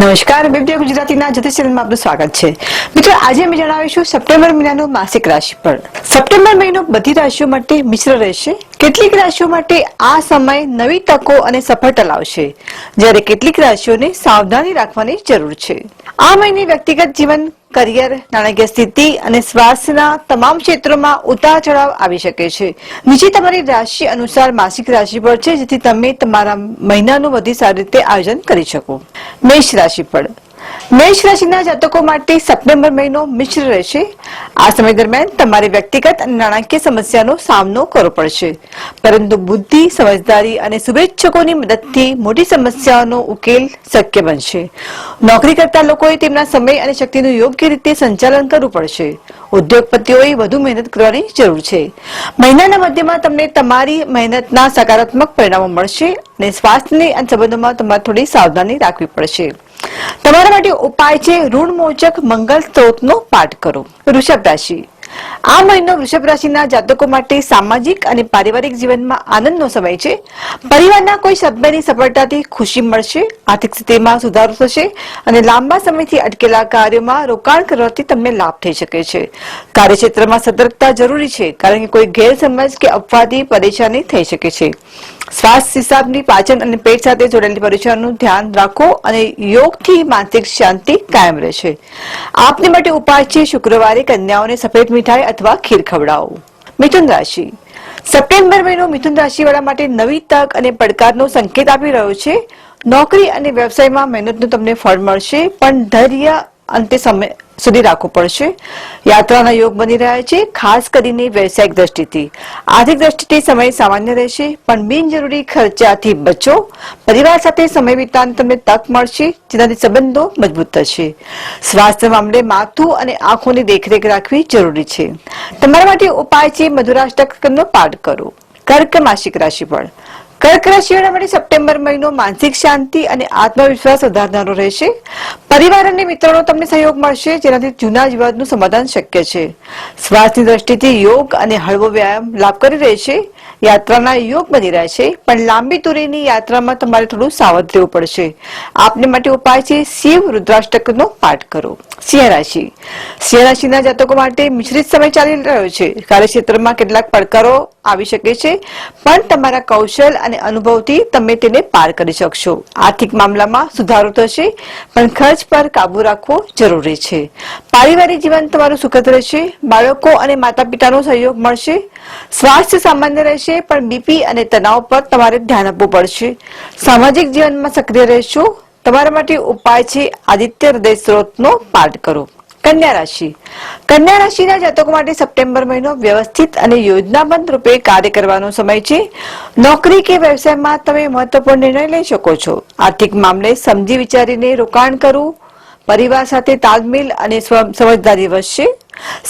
નમસ્કાર વિદ્યા ગુજરાતીના જ્યોતિષ ચેનલમાં આપનું સ્વાગત છે. મિત્રો, આજે અમે જણાવીશું સપ્ટેમ્બર મહિનાનું માસિક રાશિફળ સપ્ટેમ્બર મહિનો બધી રાશિઓ માટે મિશ્ર રહેશે. કેટલીક રાશિઓ માટે આ સમય નવી તકો અને સફળતા લાવશે, જ્યારે કેટલીક રાશિઓને સાવધાની રાખવાની જરૂર છે. આ મહિને વ્યક્તિગત જીવન કરિયર, નાણાકીય સ્થિતિ અને સ્વાસ્થ્યના તમામ ક્ષેત્રોમાં ઉતાર ચઢાવ આવી શકે છે. નીચે તમારી રાશિ અનુસાર માસિક રાશિ પર છે, જેથી તમે તમારા મહિનાનું વધુ સારી રીતે આયોજન કરી શકો. મેષ રાશિફળ. મેષ રાશિના જાતકો માટે સપ્ટેમ્બર મહિનો મિશ્ર રહેશે. આ સમય દરમિયાન તમારે વ્યક્તિગત અને નાણાકીય સમસ્યાનો સામનો કરવો પડશે. પરંતુ બુદ્ધિ, સમજદારી અને શુભેચ્છકોની મદદથી મોટી સમસ્યાઓનો ઉકેલ શક્ય બનશે. નોકરી કરતા લોકોએ તેમના સમય અને શક્તિનું યોગ્ય રીતે સંચાલન કરવું પડશે. ઉદ્યોગપતિઓએ વધુ મહેનત કરવાની જરૂર છે. મહિનાના મધ્યમાં તમને તમારી મહેનતના સકારાત્મક પરિણામો મળશે અને સ્વાસ્થ્યની અને સંબંધોમાં તમારે થોડી સાવધાની રાખવી પડશે. તમારા માટે ઉપાય છે ઋણ મોચક મંગલ સ્ત્રોતનો પાઠ કરો. વૃષભ રાશિ. આ મહિનો વૃષભ રાશિના જાતકો માટે સામાજિક અને પારિવારિક જીવનમાં આનંદનો સમય છે. પરિવારના કોઈ સભ્યની સફળતાથી ખુશી મળશે, આર્થિક સ્થિતિમાં સુધારો થશે અને લાંબા સમયથી અટકેલા કાર્યોમાં રોકાણ કરવાથી તમને લાભ થઈ શકે છે. કાર્યક્ષેત્રમાં સતર્કતા જરૂરી છે, કારણ કે કોઈ ગેરસમજ કે અપવાદી પરેશાની થઈ શકે છે. સ્વાસ્થ્ય હિસાબની પાચન અને પેટ સાથે જોડાયેલી પરેશાનીનું ધ્યાન રાખો અને યોગથી માનસિક શાંતિ કાયમ રહેશે. આપને માટે ઉપાય છે શુક્રવારે કન્યાઓને સફેદ મીઠાઈ અથવા ખીર ખવડાવો મિથુન રાશિ. સપ્ટેમ્બર મહિનો મિથુન રાશિવાળા માટે નવી તક અને પડકારનો સંકેત આપી રહ્યો છે. નોકરી અને વ્યવસાયમાં મહેનતનું તમને ફળ મળશે, પણ ધૈર્ય અંતે સમય સુધી રાખવું પડશે. યાત્રાના યોગ બની રહ્યા છે, ખાસ કરીને વ્યવસાયિક દ્રષ્ટિથી. આર્થિક દ્રષ્ટિથી સમય સામાન્ય રહેશે, પણ બિનજરૂરી ખર્ચાથી બચો. પરિવાર સાથે સમય વિતાન તમને તક મળશે, જેનાથી સંબંધો મજબૂત થશે. સ્વાસ્થ્ય મામલે માથું અને આંખોની દેખરેખ રાખવી જરૂરી છે. તમારા માટે ઉપાય છે, મધુરાષ્ટકનો પાઠ કરો. કર્ક માસિક રાશિફળ કર્ક રાશિવાળા માટે સપ્ટેમ્બર મહિનો માનસિક શાંતિ અને આત્મવિશ્વાસ વધારનારો રહેશે. પરિવાર અને મિત્રોનો તમને સહયોગ મળશે, જેનાથી જૂના વિવાદનું સમાધાન શક્ય છે. સ્વાસ્થ્યની દ્રષ્ટિથી યોગ અને હળવો વ્યાયામ લાભકારી રહેશે. યાત્રાના યોગ બની રહ્યા છે, પણ લાંબી દૂરીની યાત્રામાં તમારે થોડું સાવધ રહેવું પડશે. આપને માટે ઉપાય છે, શિવ રુદ્રાષ્ટકનો પાઠ કરો. સિંહ રાશિ. સિંહ રાશિના જાતકો માટે મિશ્રિત સમય ચાલી રહ્યો છે. કાર્યક્ષેત્રમાં કેટલાક પડકારો આવી શકે છે, પણ તમારા કૌશલ અને અનુભવથી તમે તેને પાર કરી શકશો. આર્થિક મામલામાં સુધારો થશે, પણ ખર્ચ પર કાબુ રાખવો જરૂરી છે. પારિવારિક જીવન તમારું સુખદ રહેશે, બાળકો અને માતા પિતાનો સહયોગ મળશે. સ્વાસ્થ્ય સામાન્ય રહેશે પણ બીપી અને તણાવ પર તમારે ધ્યાન આપવું પડશે. સામાજિક જીવનમાં સક્રિય રહેશો. તમારા માટે ઉપાય છે, આદિત્ય હૃદય સ્ત્રોતનો પાઠ કરો. કન્યા રાશિ. કન્યા રાશિના જાતકો માટે સપ્ટેમ્બર મહિનો વ્યવસ્થિત અને યોજનાબંધ રૂપે કાર્ય કરવાનો સમય છે. નોકરી કે વ્યવસાયમાં તમે મહત્વપૂર્ણ નિર્ણય લઈ શકો છો. આર્થિક મામલે સમજી વિચારીને રોકાણ કરવું પરિવાર સાથે તાલમેલ અને સમજદારી વધશે.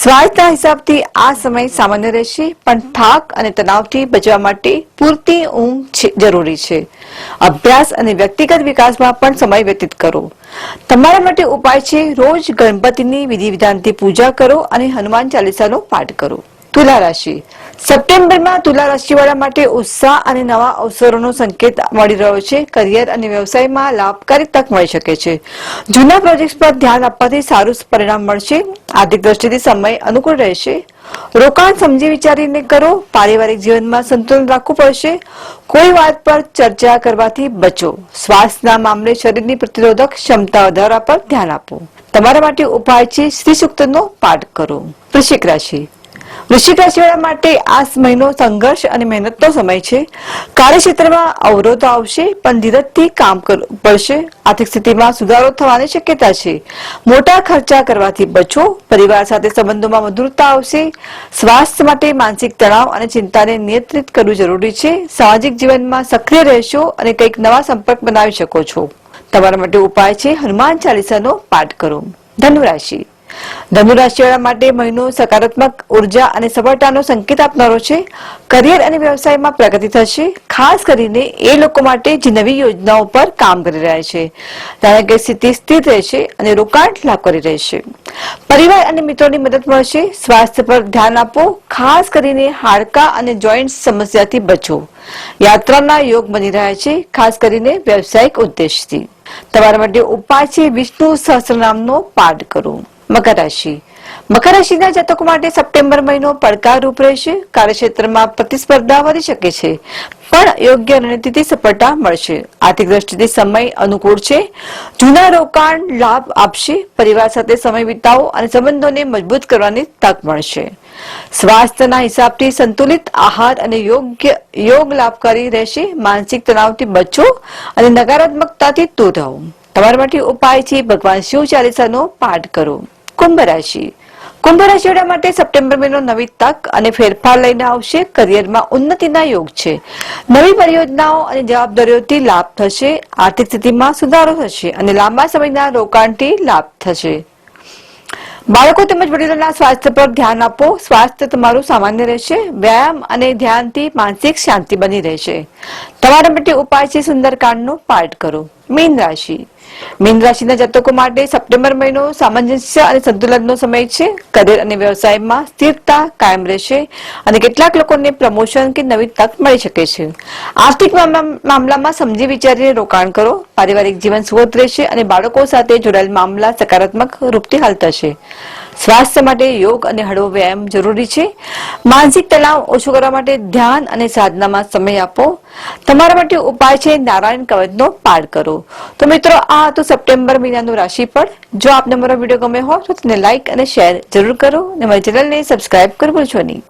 સ્વાસ્થ્યના હિસાબથી આ સમય સામાન્ય રહેશે, પણ થાક અને તણાવથી બચવા માટે પૂરતી ઊંઘ જરૂરી છે. અભ્યાસ અને વ્યક્તિગત વિકાસમાં પણ સમય વ્યતીત કરો. તમારા માટે ઉપાય છે, રોજ ગણપતિની વિધિ વિધાનથી પૂજા કરો અને હનુમાન ચાલીસાનો પાઠ કરો. તુલા રાશિ. સપ્ટેમ્બરમાં તુલા રાશિવાળા માટે ઉત્સાહ અને નવા અવસરોનો સંકેત મળી રહ્યો છે. કરિયર અને વ્યવસાયમાં લાભકારી તક મળી શકે છે. જૂના પ્રોજેક્ટ પર ધ્યાન આપવાથી સારું પરિણામ મળશે. આર્થિક દ્રષ્ટિથી સમય અનુકૂળ રહેશે. રોકાણ સમજી વિચારીને કરો. પારિવારિક જીવનમાં સંતુલન રાખવું પડશે. કોઈ વાત પર ચર્ચા કરવાથી બચો. શ્વાસના મામલે શરીરની પ્રતિરોધક ક્ષમતા વધારવા પર ધ્યાન આપો. તમારા માટે ઉપાય છે. શ્રી સૂક્તનો પાઠ કરો. વૃશ્ચિક રાશિ. વૃશ્ચિક રાશિવાળા માટે આ મહિનો સંઘર્ષ અને મહેનતનો સમય છે. કાર્યક્ષેત્રમાં અવરોધો આવશે, પણ ધીરજથી કામ કરવું પડશે. આર્થિક સ્થિતિમાં સુધારો થવાની શક્યતા છે. મોટા ખર્ચા કરવાથી બચો. પરિવાર સાથે સંબંધોમાં મધુરતા આવશે. સ્વાસ્થ્ય માટે માનસિક તણાવ અને ચિંતાને નિયંત્રિત કરવું જરૂરી છે. સામાજિક જીવનમાં સક્રિય રહેશો અને કંઈક નવા સંપર્ક બનાવી શકો છો. તમારા માટે ઉપાય છે હનુમાન ચાલીસાનો પાઠ કરો. ધનુ રાશિ. ધનુ રાશિવાળા માટે મહિનો સકારાત્મક ઊર્જા અને સફળતાનો સંકેત આપનારો છે. કરિયર અને વ્યવસાયમાં પ્રગતિ થશે. ખાસ કરીને એ લોકો માટે જે નવી યોજનાઓ પર કામ કરી રહ્યા છે. નાણાકીય સ્થિતિ સ્થિર રહેશે અને રોકાણ લાભકારી રહેશે. પરિવાર અને મિત્રોની મદદ મળશે. સ્વાસ્થ્ય પર ધ્યાન આપો. ખાસ કરીને હાડકા અને જોઈન્ટ સમસ્યાથી બચો. યાત્રાના યોગ બની રહ્યા છે. ખાસ કરીને વ્યવસાયિક ઉદ્દેશથી. તમારા માટે ઉપાય છે વિષ્ણુ સહસ્રનામનો પાઠ કરો. મકર રાશિ. મકર રાશિના જાતકો માટે સપ્ટેમ્બર મહિનો પડકારરૂપ રહેશે. કાર્યક્ષેત્રમાં પ્રતિસ્પર્ધા વધી શકે છે. પણ યોગ્ય રણનીતિથી સફળતા મળશે. આર્થિક દ્રષ્ટિથી સમય અનુકૂળ છે. જૂના રોકાણ લાભ આપશે. પરિવાર સાથે સમય વિતાવો અને સંબંધોને મજબૂત કરવાની તક મળશે. સ્વાસ્થ્યના હિસાબથી સંતુલિત આહાર અને યોગ્ય યોગ લાભકારી રહેશે. માનસિક તણાવથી બચો અને નકારાત્મકતાથી દૂર રહો. તમારા માટે ઉપાય છે. ભગવાન શિવ ચાલીસાનો પાઠ કરો. કુંભ રાશિ કુંભ રાશિવાળા માટે સપ્ટેમ્બર મહિનો નવી તક અને ફેરફાર લઈને આવશે. કરિયરમાં ઉન્નતિના યોગ છે. નવી પરિયોજનાઓ અને જવાબદારીઓથી લાભ થશે. આર્થિક સ્થિતિમાં સુધારો થશે અને લાંબા સમયના રોકાણથી લાભ થશે. બાળકો તેમજ વડીલોના સ્વાસ્થ્ય પર ધ્યાન આપો. સ્વાસ્થ્ય તમારું સામાન્ય રહેશે. વ્યાયામ અને ધ્યાનથી માનસિક શાંતિ બની રહેશે. તમારા માટે ઉપાય છે. સુંદરકાંડનો પાઠ કરો. મીન રાશિ મીન રાશિના જાતકો માટે સપ્ટેમ્બર મહિનો સામંજસ્ય અને સંતુલનનો સમય છે. કરિયર અને વ્યવસાયમાં સ્થિરતા કાયમ રહેશે અને કેટલાક લોકોને પ્રમોશન કે નવી તક મળી શકે છે. આર્થિક મામલા- મામલામાં સમજી વિચારીને રોકાણ કરો. પારિવારિક જીવન સુવત રહેશે અને બાળકો સાથે જોડાયેલ મામલા સકારાત્મક રૂપથી હાલ થશે. સ્વાસ્થ્ય માટે યોગ અને હળવો વ્યાયામ જરૂરી છે. માનસિક તણાવ ઓછો કરવા માટે ધ્યાન અને સાધનામાં સમય આપો. તમારા માટે ઉપાય છે નારાયણ કવચનો પાઠ કરો. તો મિત્રો, આ હતું સપ્ટેમ્બર મહિનાનું રાશિફળ. જો આપને મારો વીડિયો ગમે હોય તો તેને લાઇક અને શેર જરૂર કરો. અને મારી ચેનલને સબસ્ક્રાઇબ કરવું છો નહીં.